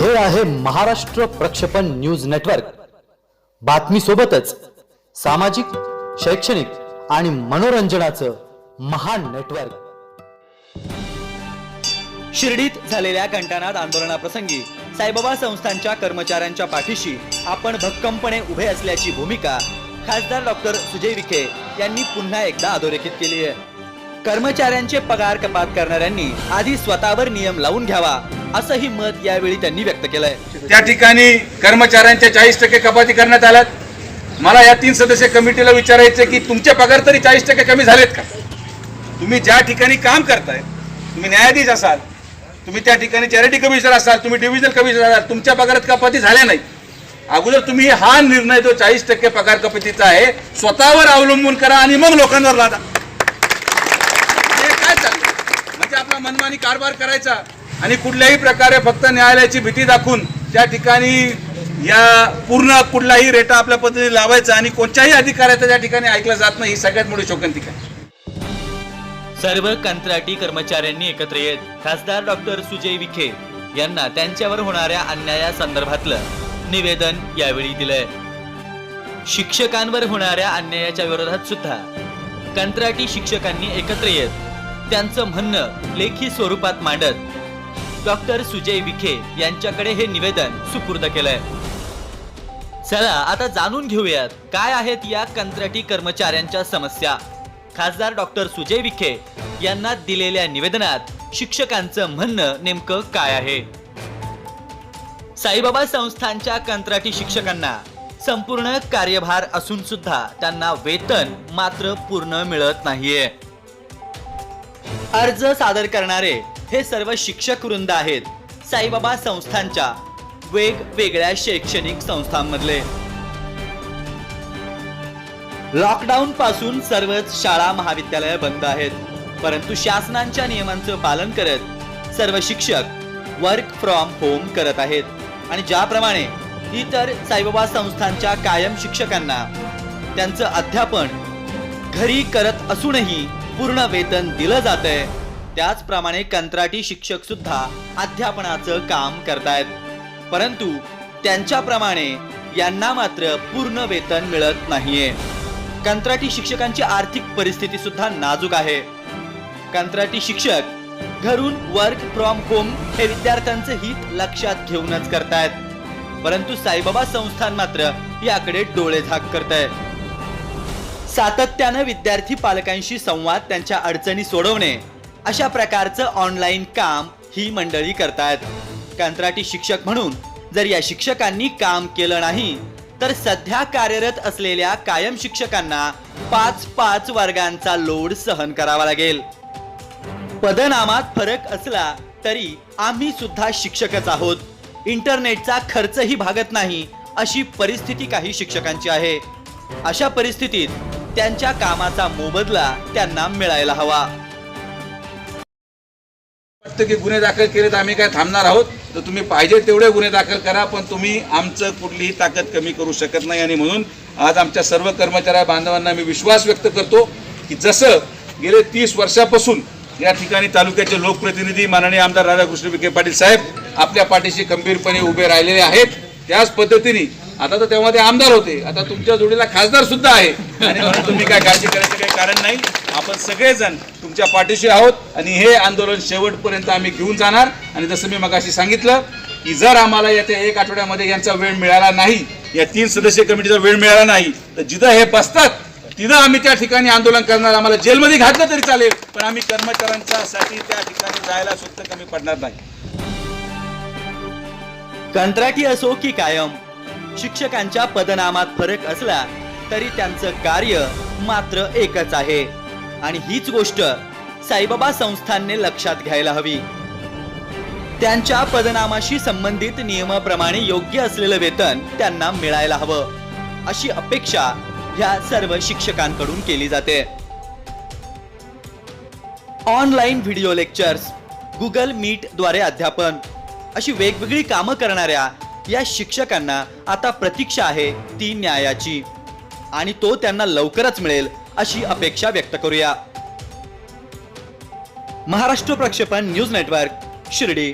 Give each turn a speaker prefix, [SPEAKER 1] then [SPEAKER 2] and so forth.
[SPEAKER 1] हे आहे महाराष्ट्र प्रक्षेपण न्यूज नेटवर्क. बातमी सोबतच सामाजिक शैक्षणिक आणि मनोरंजनाचं महान नेटवर्क.
[SPEAKER 2] शिर्डीत झालेल्या घंटानाद आंदोलनाप्रसंगी साईबाबा संस्थांच्या कर्मचाऱ्यांच्या पाठीशी आपण भक्कमपणे उभे असल्याची भूमिका खासदार डॉक्टर सुजय विखे यांनी पुन्हा एकदा अधोरेखित केली आहे. कर्मचाऱ्यांचे पगार कपात करणाऱ्यांनी आधी स्वतःवर नियम लावून घ्यावा असंही मत यावेळी त्यांनी व्यक्त केलंय.
[SPEAKER 3] त्या ठिकाणी कर्मचाऱ्यांच्या चाळीस टक्के कपाती करण्यात आल्यात. मला या तीन सदस्य कमिटीला विचारायचे की तुमचे पगार तरी चाळीस टक्के कमी झालेत का? तुम्ही ज्या ठिकाणी काम करताय तुम्ही न्यायाधीश असाल तुम्ही त्या ठिकाणी चॅरिटी कमिशनर असाल तुम्ही डिव्हिजनल कमिशनर असाल तुमच्या पगारात कपाती झाल्या नाही अगोदर तुम्ही हा निर्णय जो चाळीस टक्के पगार कपातीचा आहे स्वतःवर अवलंबून करा आणि मग लोकांवर लादा काय चाललं म्हणजे आपला मनमानी कारभार करायचा आणि कुठल्याही प्रकारे फक्त न्यायालयाची भीती दाखवून त्या ठिकाणी या पूर्ण कुठलाही रेटा आपल्या पद्धतीने लावायचा आणि कोणत्याही अधिकाऱ्याचा त्या ठिकाणी ऐकलं जात नाही ही सगळ्यात मोठी शोकांतिका आहे.
[SPEAKER 2] सर्व कंत्राटी कर्मचाऱ्यांनी एकत्र येत खासदार डॉक्टर सुजय विखे यांना त्यांच्यावर होणाऱ्या अन्यायासंदर्भातलं निवेदन यावेळी दिलंय. शिक्षकांवर होणाऱ्या अन्यायाच्या विरोधात सुद्धा कंत्राटी शिक्षकांनी एकत्र येत त्यांचं म्हणणं लेखी स्वरूपात मांडत डॉक्टर सुजय विखे यांच्याकडे हे निवेदन सुपूर्द केलंय. चला आता जाणून घेऊयात काय आहेत या कंत्राटी कर्मचाऱ्यांच्या समस्या. खासदार डॉक्टर सुजय विखे यांना दिलेल्या निवेदनात शिक्षकांचं म्हणणं नेमकं काय आहे? साईबाबा संस्थांच्या कंत्राटी शिक्षकांना संपूर्ण कार्यभार असून सुद्धा त्यांना वेतन मात्र पूर्ण मिळत नाहीये. अर्ज सादर करणारे हे सर्व शिक्षक वृंद आहेत. साईबाबा संस्थांच्या वेगवेगळ्या शैक्षणिक संस्थांमधले. लॉकडाऊन पासून सर्वच शाळा महाविद्यालय बंद आहेत. परंतु शासनांच्या नियमांचं पालन करत सर्व शिक्षक वर्क फ्रॉम होम करत आहेत. आणि ज्याप्रमाणे इतर साईबाबा संस्थांच्या कायम शिक्षकांना त्यांचं अध्यापन घरी करत असूनही पूर्ण वेतन दिलं जातंय त्याचप्रमाणे कंत्राटी शिक्षक सुद्धा अध्यापनाचं काम करतायत. परंतु त्यांच्याप्रमाणे यांना मात्र पूर्ण वेतन मिळत नाहीये. कंत्राटी शिक्षकांची आर्थिक परिस्थिती सुद्धा नाजूक आहे. कंत्राटी शिक्षक घरून वर्क फ्रॉम होम हे विद्यार्थ्यांचं हित लक्षात घेऊनच करतायत. परंतु साईबाबा संस्थान मात्र याकडे डोळे झाक करतायत सातत्यानं विद्यार्थी पालकांशी संवाद त्यांच्या अडचणी सोडवणे अशा प्रकारचं ऑनलाईन काम ही मंडळी करतात. कंत्राटी शिक्षक म्हणून जर या शिक्षकांनी काम केलं नाही तर सध्या कार्यरत असलेल्या कायम शिक्षकांना पाच पाच वर्गांचा लोड सहन करावा लागेल. पदनामात फरक असला तरी आम्ही सुद्धा शिक्षकच आहोत. इंटरनेटचा खर्चही भागत नाही अशी परिस्थिती काही शिक्षकांची आहे. अशा परिस्थितीत त्यांच्या कामाचा मोबदला त्यांना मिळायला हवा.
[SPEAKER 3] वाटतं की गुन्हे दाखल केले तर आम्ही काय थांबणार आहोत? तर तुम्ही पाहिजे तेवढे गुन्हे दाखल करा पण तुम्ही आमचं कुठलीही ताकद कमी करू शकत नाही. आणि म्हणून आज आमच्या सर्व कर्मचाऱ्या बांधवांना मी विश्वास व्यक्त करतो की जसं गेले तीस वर्षापासून या ठिकाणी तालुक्याचे लोकप्रतिनिधी माननीय आमदार राधाकृष्ण विखे पाटील साहेब आपल्या पाठीशी खंबीरपणे उभे राहिलेले आहेत. त्याच पद्धतीने आता तर तेव्हा ते आमदार होते. आता तुमच्या जोडीला खासदार सुद्धा आहे. आणि म्हणून तुम्ही काय काळजी करायचं काही कारण नाही. आपण सगळेजण तुमच्या पाठीशी आहोत आणि हे आंदोलन शेवटपर्यंत आम्ही घेऊन जाणार. आणि जसं मी मगाशी सांगितलं की जर आम्हाला येत्या एक आठवड्यामध्ये यांचा वेळ मिळाला नाही या तीन सदस्य कमिटीचा वेळ मिळाला नाही तर जिथं हे बसतात तिथं आम्ही त्या ठिकाणी आंदोलन करणार. आम्हाला जेलमध्ये घातलं तरी चालेल पण आम्ही कर्मचाऱ्यांच्या साठी त्या ठिकाणी जायला सुद्धा कमी पडणार नाही.
[SPEAKER 2] कंत्राटी असो की कायम शिक्षकांच्या पदनामात फरक असला तरी त्यांचं कार्य मात्र एकच आहे. आणि हीच गोष्ट साईबाबा संस्थांनी लक्षात घ्यायला हवी. त्यांच्या पदनामाशी संबंधित नियमाप्रमाणे योग्य असलेलं वेतन त्यांना मिळायला हवं अशी अपेक्षा ह्या सर्व शिक्षकांकडून केली जाते. ऑनलाईन व्हिडिओ लेक्चर्स गुगल मीटद्वारे अध्यापन अशी वेगवेगळी कामं करणाऱ्या या शिक्षकांना आता प्रतीक्षा आहे ती न्यायाची. आणि तो त्यांना लवकरच मिळेल अशी अपेक्षा व्यक्त करूया. महाराष्ट्र प्रक्षेपण न्यूज नेटवर्क शिर्डी.